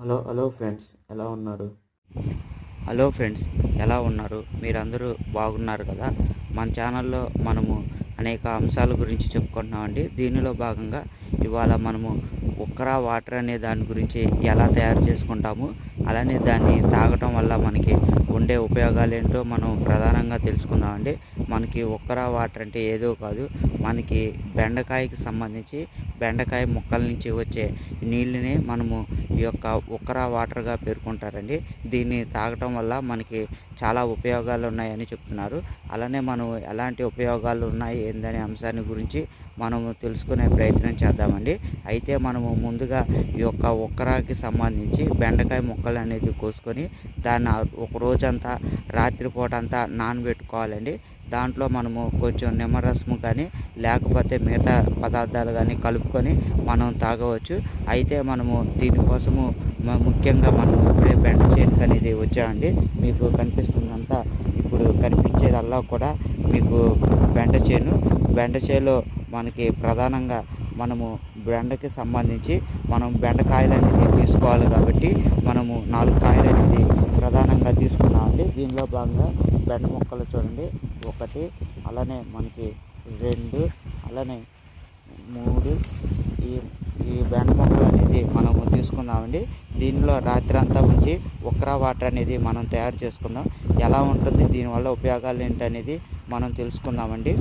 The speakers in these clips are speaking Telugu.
హలో హలో ఫ్రెండ్స్ ఎలా ఉన్నారు? హలో ఫ్రెండ్స్ ఎలా ఉన్నారు? మీరందరూ బాగున్నారు కదా? మన ఛానల్లో మనము అనేక అంశాల గురించి చెప్పుకుంటున్నామండి. దీనిలో భాగంగా ఇవాళ మనము ఉక్కరా వాటర్ అనే దాని గురించి ఎలా తయారు చేసుకుంటాము అలానే దాన్ని తాగటం వల్ల మనకి ఉండే ఉపయోగాలు ఏంటో మనం ప్రధానంగా తెలుసుకుందామండి. మనకి ఉక్కరా వాటర్ అంటే ఏదో కాదు మనకి బెండకాయకి సంబంధించి బెండకాయ మొక్కల నుంచి వచ్చే నీళ్ళని మనము ఈ యొక్క ఉక్కరా వాటర్గా పేర్కొంటారండి. దీన్ని తాగటం వల్ల మనకి చాలా ఉపయోగాలు ఉన్నాయని చెప్తున్నారు. అలానే మనం ఎలాంటి ఉపయోగాలు ఉన్నాయి ఏందనే అంశాన్ని గురించి మనము తెలుసుకునే ప్రయత్నం చేద్దామండి. అయితే మనము ముందుగా ఈ యొక్క ఉక్కరాకి సంబంధించి బెండకాయ ముక్కలు అనేది కోసుకొని దాన్ని ఒక రోజంతా రాత్రిపూట అంతా నానబెట్టుకోవాలండి. దాంట్లో మనము కొంచెం నిమ్మరసము కానీ లేకపోతే మిగతా పదార్థాలు కానీ కలుపుకొని మనం తాగవచ్చు. అయితే మనము దీనికోసము ముఖ్యంగా మనం ఇప్పుడే బెండ చేతికి అనేది వచ్చామండి. మీకు కనిపిస్తుందంతా ఇప్పుడు కనిపించేదల్లా కూడా మీకు బెండ చేను. బెండ చేలో మనకి ప్రధానంగా మనము బెండకి సంబంధించి మనం బెండకాయలు అనేది తీసుకోవాలి కాబట్టి మనము నాలుగు కాయలు అనేది ప్రధానంగా తీసుకున్నామండి. దీనిలో భాగంగా బెండ మొక్కలు చూడండి. ఒకటి అలానే మనకి రెండు అలానే మూడు. ఈ ఈ బెండ మొక్కలు అనేది మనము తీసుకుందామండి. దీనిలో రాత్రి అంతా ఉంచి ఉక్రా వాటర్ అనేది మనం తయారు చేసుకుందాం. ఎలా ఉంటుంది? దీనివల్ల ఉపయోగాలు ఏంటి అనేది మనం తెలుసుకుందామండి.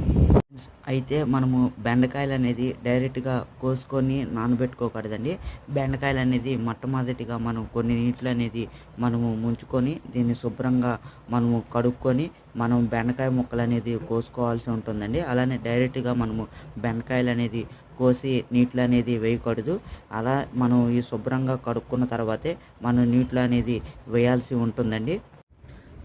అయితే మనము బెండకాయలు అనేది డైరెక్ట్గా కోసుకొని నానబెట్టుకోకూడదండి. బెండకాయలు అనేది మొట్టమొదటిగా మనం కొన్ని నీళ్ళు అనేది మనము ముంచుకొని దీన్ని శుభ్రంగా మనము కడుక్కొని మనం బెండకాయ ముక్కలు అనేది కోసుకోవాల్సి ఉంటుందండి. అలానే డైరెక్ట్గా మనము బెండకాయలు అనేది కోసి నీటిలో అనేది వేయకూడదు. అలా మనం ఈ శుభ్రంగా కడుక్కున్న తర్వాతే మనం నీటిలో అనేది వేయాల్సి ఉంటుందండి.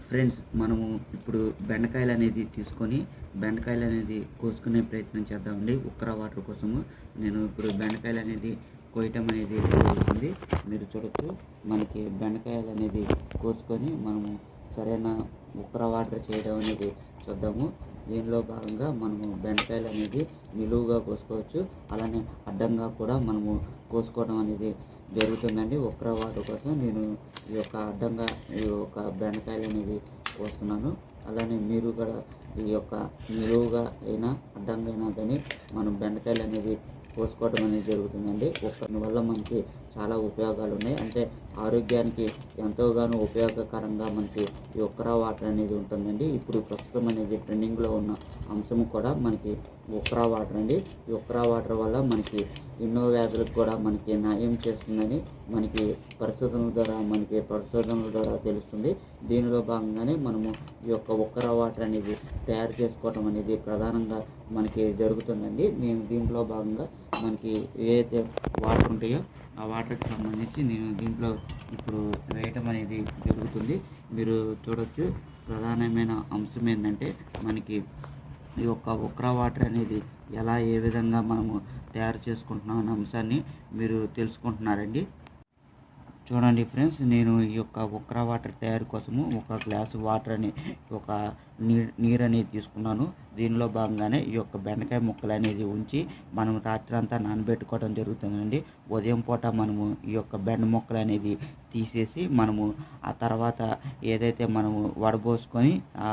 ఫ్రెండ్స్ మనము ఇప్పుడు బెండకాయలు అనేది తీసుకొని బెండకాయలు అనేది కోసుకునే ప్రయత్నం చేద్దామండి. ఉక్కర వాటర్ కోసము. నేను ఇప్పుడు బెండకాయలు అనేది కోయటం అనేది జరుగుతుంది. మీరు చూడొచ్చు మనకి బెండకాయలు అనేది కోసుకొని మనము సరైన ఉక్కర వాటర్ చేయడం అనేది చూద్దాము. దీనిలో భాగంగా మనము బెండకాయలు అనేది నిలువుగా కోసుకోవచ్చు. అలానే అడ్డంగా కూడా మనము కోసుకోవడం అనేది జరుగుతుందండి. ఉక్కర కోసం నేను ఈ యొక్క అడ్డంగా ఈ యొక్క బెండకాయలు అనేది కోస్తున్నాను. అలానే మీరు కూడా ఈ యొక్క నిలువుగా అయినా అడ్డంగా అయినా కానీ మనం బెండకాయలు అనేది కోసుకోవడం అనేది జరుగుతుందండి. ఒక్క వల్ల మనకి చాలా ఉపయోగాలు ఉన్నాయి అంటే ఆరోగ్యానికి ఎంతోగానో ఉపయోగకరంగా మనకి ఈ ఒక్కరా వాటర్ అనేది ఉంటుందండి. ఇప్పుడు ప్రస్తుతం అనేది ట్రెండింగ్లో ఉన్న అంశం కూడా మనకి ఉక్రా వాటర్ అండి. ఈ ఉక్కరా వాటర్ వల్ల మనకి ఎన్నో వ్యాధులకు కూడా మనకి న్యాయం చేస్తుందని మనకి పరిశోధనల ద్వారా మనకి పరిశోధనల ద్వారా తెలుస్తుంది. దీనిలో భాగంగానే మనము ఈ యొక్క ఉక్రా వాటర్ అనేది తయారు చేసుకోవడం అనేది ప్రధానంగా మనకి జరుగుతుందండి. నేను దీంట్లో భాగంగా మనకి ఏదైతే వాటర్ ఉంటాయో ఆ వాటర్కి సంబంధించి నేను దీంట్లో ఇప్పుడు వేయటం అనేది జరుగుతుంది. మీరు చూడొచ్చు ప్రధానమైన అంశం ఏంటంటే మనకి ఈ యొక్క ఉక్రా వాటర్ అనేది ఎలా ఏ విధంగా మనము తయారు చేసుకుంటున్నాం అనే అంశాన్ని మీరు తెలుసుకుంటున్నారండి. చూడండి ఫ్రెండ్స్ నేను ఈ యొక్క ఉక్రా వాటర్ తయారు కోసము ఒక గ్లాసు వాటర్ అని ఒక నీ నీరు అనేది తీసుకున్నాను. దీనిలో భాగంగానే ఈ యొక్క బెండకాయ ముక్కలు అనేది ఉంచి మనం రాత్రి అంతా నానబెట్టుకోవడం జరుగుతుందండి. ఉదయం పూట మనము ఈ యొక్క బెండ ముక్కలు అనేది తీసేసి మనము ఆ తర్వాత ఏదైతే మనము వడబోసుకొని ఆ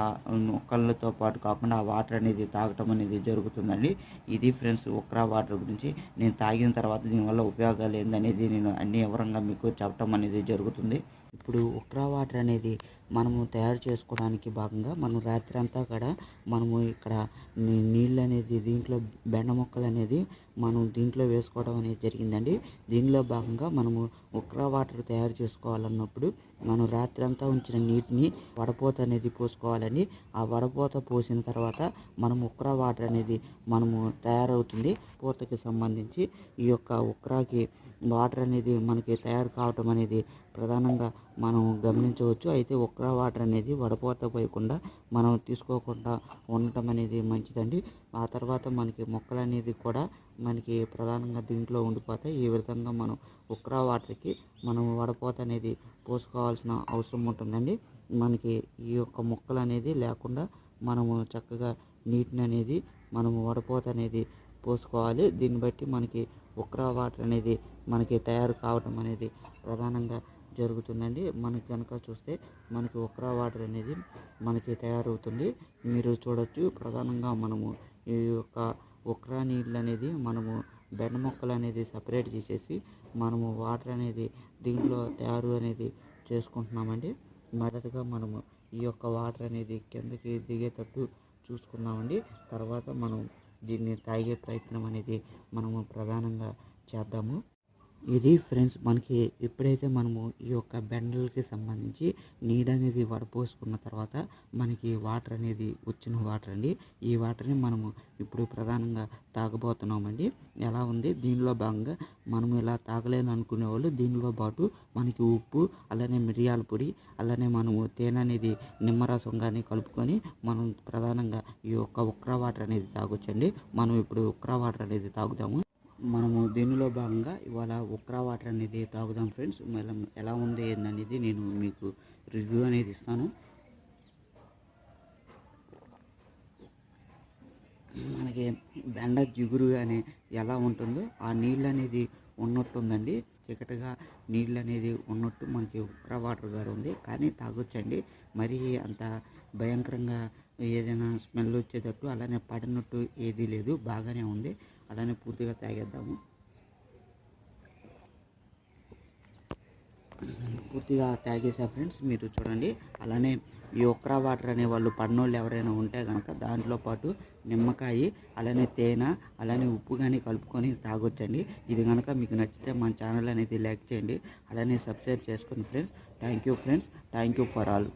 ముక్కలతో పాటు కాకుండా ఆ వాటర్ అనేది తాగటం అనేది జరుగుతుందండి. ఇది ఫ్రెండ్స్ ఉక్రా వాటర్ గురించి. నేను తాగిన తర్వాత దీనివల్ల ఉపయోగాలు ఏందనేది నేను అన్ని వివరంగా మీకు చెప్పటం అనేది జరుగుతుంది. ఇప్పుడు ఉక్రా వాటర్ అనేది మనము తయారు చేసుకోవడానికి భాగంగా మనం రాత్రి అంతా కూడా మనము ఇక్కడ నీళ్ళు అనేది దీంట్లో బెండ మొక్కలు అనేది మనం దీంట్లో వేసుకోవడం అనేది జరిగిందండి. దీనిలో భాగంగా మనము ఉక్రా వాటర్ తయారు చేసుకోవాలన్నప్పుడు మనం రాత్రి అంతా ఉంచిన నీటిని వడపోత అనేది పోసుకోవాలండి. ఆ వడపోత పోసిన తర్వాత మనం ఉక్రా వాటర్ అనేది మనము తయారవుతుంది. పూతకి సంబంధించి ఈ యొక్క ఉక్రాకి వాటర్ అనేది మనకి తయారు కావటం అనేది ప్రధానంగా మనం గమనించవచ్చు. అయితే ఉక్రా వాటర్ అనేది వడపోత పోయకుండా మనం తీసుకోకుండా ఉండటం అనేది మంచిదండి. ఆ తర్వాత మనకి మొక్కలు అనేది కూడా మనకి ప్రధానంగా దీంట్లో ఉండిపోతాయి. ఈ విధంగా మనం ఉక్రా వాటర్కి మనం వడపోత అనేది పోసుకోవాల్సిన అవసరం ఉంటుందండి. మనకి ఈ యొక్క మొక్కలు అనేది లేకుండా మనము చక్కగా నీటిని అనేది మనము వడపోత అనేది పోసుకోవాలి. దీన్ని బట్టి మనకి ఉక్రా వాటర్ అనేది మనకి తయారు కావడం అనేది ప్రధానంగా జరుగుతుందండి. మనకి కనుక చూస్తే మనకి ఉక్రా వాటర్ అనేది మనకి తయారవుతుంది. మీరు చూడొచ్చు ప్రధానంగా మనము ఈ యొక్క ఉక్రా నీళ్ళు అనేది మనము బెండ మొక్కలు అనేది సపరేట్ చేసేసి మనము వాటర్ అనేది దీంట్లో తయారు అనేది చేసుకుంటున్నామండి. మొదటగా మనము ఈ యొక్క వాటర్ అనేది కిందకి దిగేటట్టు చూసుకున్నామండి. తర్వాత మనం దీన్ని తాగే ప్రయత్నం అనేది మనము ప్రధానంగా చేద్దాము. ఇది ఫ్రెండ్స్ మనకి ఎప్పుడైతే మనము ఈ యొక్క బెండలకి సంబంధించి నీడ అనేది వడపోసుకున్న తర్వాత మనకి వాటర్ అనేది వచ్చిన వాటర్ అండి. ఈ వాటర్ని మనము ఇప్పుడు ప్రధానంగా తాగబోతున్నామండి. ఎలా ఉంది? దీనిలో భాగంగా మనము ఇలా తాగలేని అనుకునే వాళ్ళు దీనిలో పాటు మనకి ఉప్పు అలానే మిరియాల పొడి అలానే మనము తేనె అనేది నిమ్మరసం కానీ కలుపుకొని మనం ప్రధానంగా ఈ యొక్క ఉక్రా వాటర్ అనేది తాగొచ్చండి. మనం ఇప్పుడు ఉక్రా వాటర్ అనేది తాగుతాము. మనము దీనిలో భాగంగా ఇవాళ ఉక్రా వాటర్ అనేది తాగుదాం ఫ్రెండ్స్. మళ్ళీ ఎలా ఉంది ఏందనేది నేను మీకు రివ్యూ అనేది ఇస్తాను. మనకి బెండ జిగురు అని ఎలా ఉంటుందో ఆ నీళ్ళు అనేది ఉన్నట్టుందండి. చీకటిగా నీళ్ళు అనేది ఉన్నట్టు మనకి ఉక్రా వాటర్ గారు ఉంది. కానీ తాగొచ్చండి. మరీ అంత భయంకరంగా ఏదైనా స్మెల్ వచ్చేటట్టు అలానే పడినట్టు ఏదీ లేదు బాగానే ఉంది. అలానే పూర్తిగా తాగేద్దాము. పూర్తిగా తాగేసా ఫ్రెండ్స్ మీరు చూడండి. అలానే ఈ ఒక్రా వాటర్ అనే వాళ్ళు పన్నోళ్ళు ఎవరైనా ఉంటే కనుక దాంట్లో పాటు నిమ్మకాయ అలానే తేనె అలానే ఉప్పు కానీ కలుపుకొని తాగొచ్చండి. ఇది కనుక మీకు నచ్చితే మన ఛానల్ అనేది లైక్ చేయండి. అలానే సబ్స్క్రైబ్ చేసుకోండి friends. Thank you friends. Thank you for all.